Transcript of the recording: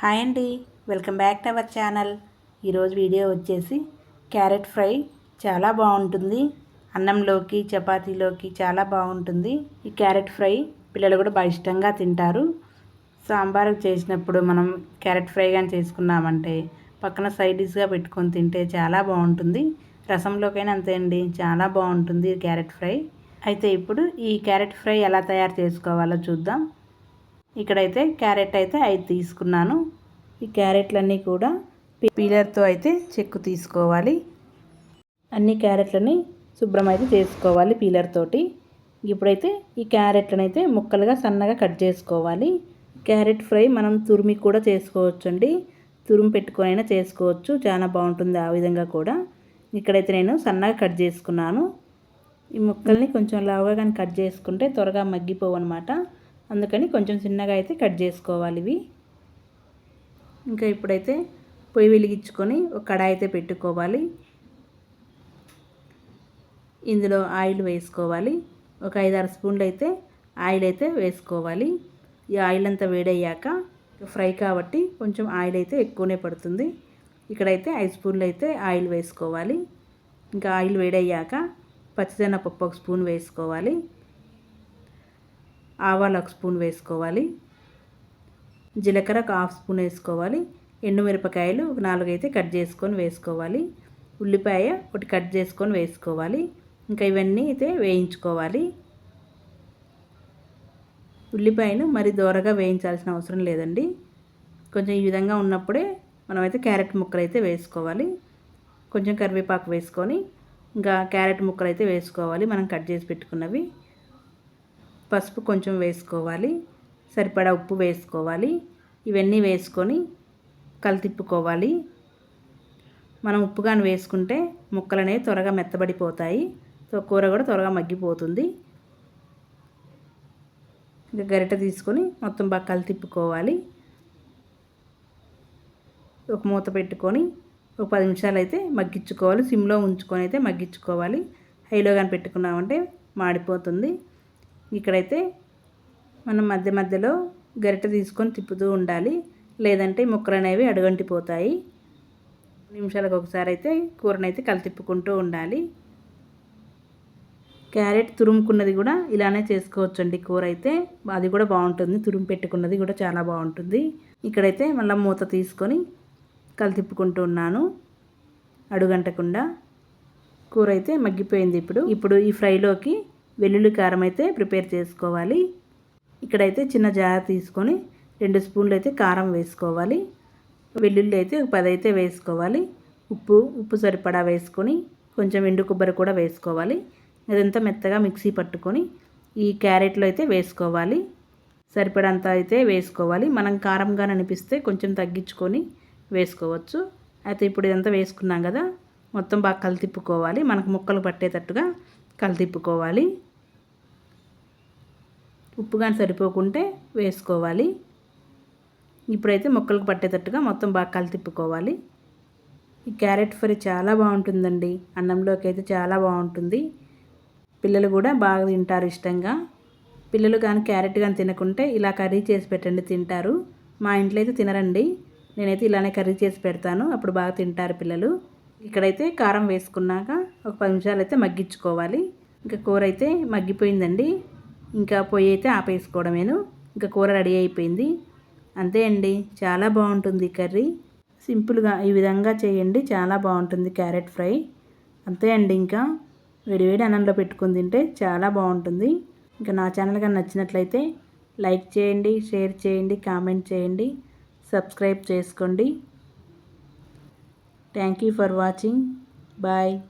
Hi అండి. Welcome back to our channel. ఈరోజు video వచ్చేసి క్యారెట్ ఫ్రై. చాలా బాగుంటుంది. అన్నంలోకి చపాతీలోకి చాలా బాగుంటుంది. ఈ క్యారెట్ ఫ్రై పిల్లలు కూడా బాగా ఇష్టంగా తింటారు. సాంబార్ చేసినప్పుడు మనం క్యారెట్ ఫ్రై కానీ చేసుకున్నామంటే పక్కన సైడ్ డిష్గా పెట్టుకొని తింటే చాలా బాగుంటుంది. రసంలోకైనా అంతే అండి. చాలా బాగుంటుంది క్యారెట్ ఫ్రై. అయితే ఇప్పుడు ఈ క్యారెట్ ఫ్రై ఎలా తయారు చేసుకోవాలో చూద్దాం. ఇక్కడైతే క్యారెట్ అయితే ఐదు తీసుకున్నాను. ఈ క్యారెట్లన్నీ కూడా పీలర్తో అయితే చెక్కు తీసుకోవాలి. అన్ని క్యారెట్లని శుభ్రం అయితే చేసుకోవాలి పీలర్ తోటి. ఇప్పుడైతే ఈ క్యారెట్లను అయితే ముక్కలుగా సన్నగా కట్ చేసుకోవాలి. క్యారెట్ ఫ్రై మనం తురిమి కూడా చేసుకోవచ్చండి. తురుము పెట్టుకొని అయినా చేసుకోవచ్చు. చాలా బాగుంటుంది ఆ విధంగా కూడా. ఇక్కడైతే నేను సన్నగా కట్ చేసుకున్నాను. ఈ ముక్కల్ని కొంచెం లావుగా కానీ కట్ చేసుకుంటే త్వరగా మగ్గిపోవు అనమాట అందుకని కొంచెం చిన్నగా అయితే కట్ చేసుకోవాలి ఇవి. ఇంకా ఇప్పుడైతే పొయ్యి వెలిగించుకొని ఒక కడాయి అయితే పెట్టుకోవాలి. ఇందులో ఆయిల్ వేసుకోవాలి. ఒక ఐదారు స్పూన్లు అయితే ఆయిల్ అయితే వేసుకోవాలి. ఈ ఆయిల్ అంతా వేడయ్యాక ఫ్రై కాబట్టి కొంచెం ఆయిల్ అయితే ఎక్కువనే పడుతుంది. ఇక్కడైతే ఐదు స్పూన్లు అయితే ఆయిల్ వేసుకోవాలి. ఇంకా ఆయిల్ వేడయ్యాక పచ్చిదనపప్పు ఒక స్పూన్ వేసుకోవాలి. ఆవాలు ఒక స్పూన్ వేసుకోవాలి. జీలకర్ర ఒక హాఫ్ స్పూన్ వేసుకోవాలి. ఎండుమిరపకాయలు ఒక నాలుగైతే కట్ చేసుకొని వేసుకోవాలి. ఉల్లిపాయ ఒకటి కట్ చేసుకొని వేసుకోవాలి. ఇంకా ఇవన్నీ అయితే వేయించుకోవాలి. ఉల్లిపాయను మరి దూరగా వేయించాల్సిన అవసరం లేదండి. కొంచెం ఈ విధంగా ఉన్నప్పుడే మనమైతే క్యారెట్ ముక్కలు అయితే వేసుకోవాలి. కొంచెం కరివేపాకు వేసుకొని ఇంకా క్యారెట్ ముక్కలు అయితే వేసుకోవాలి. మనం కట్ చేసి పెట్టుకున్నవి. పసుపు కొంచెం వేసుకోవాలి సరిపడా ఉప్పు వేసుకోవాలి ఇవన్నీ వేసుకొని కలితిప్పుకోవాలి. మనం ఉప్పు కానీ వేసుకుంటే ముక్కలు అనేవి త్వరగా మెత్తబడిపోతాయి కూర కూడా త్వరగా మగ్గిపోతుంది. ఇంకా గరిట తీసుకొని మొత్తం బాగా కలితిప్పుకోవాలి. ఒక మూత పెట్టుకొని ఒక పది నిమిషాలు అయితే మగ్గించుకోవాలి సిమ్లో ఉంచుకొని అయితే మగ్గించుకోవాలి. హైలో కానీ పెట్టుకున్నామంటే మాడిపోతుంది. ఇక్కడైతే మనం మధ్య మధ్యలో గరిట తీసుకొని తిప్పుతూ ఉండాలి. లేదంటే ముక్కలు అనేవి అడుగంటిపోతాయి. నిమిషాలకు ఒకసారి అయితే కూరనైతే కలితిప్పుకుంటూ ఉండాలి. క్యారెట్ తురుముకున్నది కూడా ఇలానే చేసుకోవచ్చండి కూర అయితే. అది కూడా బాగుంటుంది. తురుము పెట్టుకున్నది కూడా చాలా బాగుంటుంది. ఇక్కడైతే మళ్ళీ మూత తీసుకొని కలితిప్పుకుంటూ ఉన్నాను. అడుగంటకుండా కూర అయితే మగ్గిపోయింది ఇప్పుడు. ఇప్పుడు ఈ ఫ్రైలోకి వెల్లుల్లి కారం అయితే ప్రిపేర్ చేసుకోవాలి. ఇక్కడైతే చిన్న జార తీసుకొని రెండు స్పూన్లు అయితే కారం వేసుకోవాలి. వెల్లుల్లి అయితే పది అయితే వేసుకోవాలి. ఉప్పు ఉప్పు సరిపడా వేసుకొని కొంచెం ఎండు కొబ్బరి కూడా వేసుకోవాలి. అదంతా మెత్తగా మిక్సీ పట్టుకొని ఈ క్యారెట్లో అయితే వేసుకోవాలి. సరిపడంత అయితే వేసుకోవాలి. మనం కారంగా అనిపిస్తే కొంచెం తగ్గించుకొని వేసుకోవచ్చు. అయితే ఇప్పుడు ఇదంతా వేసుకున్నాం కదా మొత్తం బాగా కలితిప్పుకోవాలి. మనకు ముక్కలు పట్టేటట్టుగా కలితిప్పుకోవాలి. ఉప్పు కానీ సరిపోకుంటే వేసుకోవాలి. ఇప్పుడైతే మొక్కలకు పట్టేటట్టుగా మొత్తం బాగా కలితిప్పుకోవాలి ఈ క్యారెట్ ఫ్రై చాలా బాగుంటుందండి. అన్నంలోకి అయితే చాలా బాగుంటుంది. పిల్లలు కూడా బాగా తింటారు ఇష్టంగా. పిల్లలు కానీ క్యారెట్ కానీ తినకుంటే ఇలా కర్రీ చేసి పెట్టండి తింటారు. మా ఇంట్లో అయితే తినరండి. నేనైతే ఇలానే కర్రీ చేసి పెడతాను. అప్పుడు బాగా తింటారు పిల్లలు. ఇక్కడైతే కారం వేసుకున్నాక ఒక పది నిమిషాలు అయితే మగ్గించుకోవాలి. ఇంకా కూర అయితే మగ్గిపోయిందండి. ఇంకా పొయ్యి అయితే ఆపేసుకోవడమేను. ఇంకా కూర రెడీ అయిపోయింది. అంతే అండి. చాలా బాగుంటుంది కర్రీ. సింపుల్గా ఈ విధంగా చేయండి. చాలా బాగుంటుంది క్యారెట్ ఫ్రై. అంతే అండి ఇంకా. వేడివేడి అన్నంలో పెట్టుకుని తింటే చాలా బాగుంటుంది. ఇంకా నా ఛానల్ కానీ నచ్చినట్లయితే లైక్ చేయండి షేర్ చేయండి కామెంట్ చేయండి సబ్స్క్రైబ్ చేసుకోండి. Thank you for watching. Bye.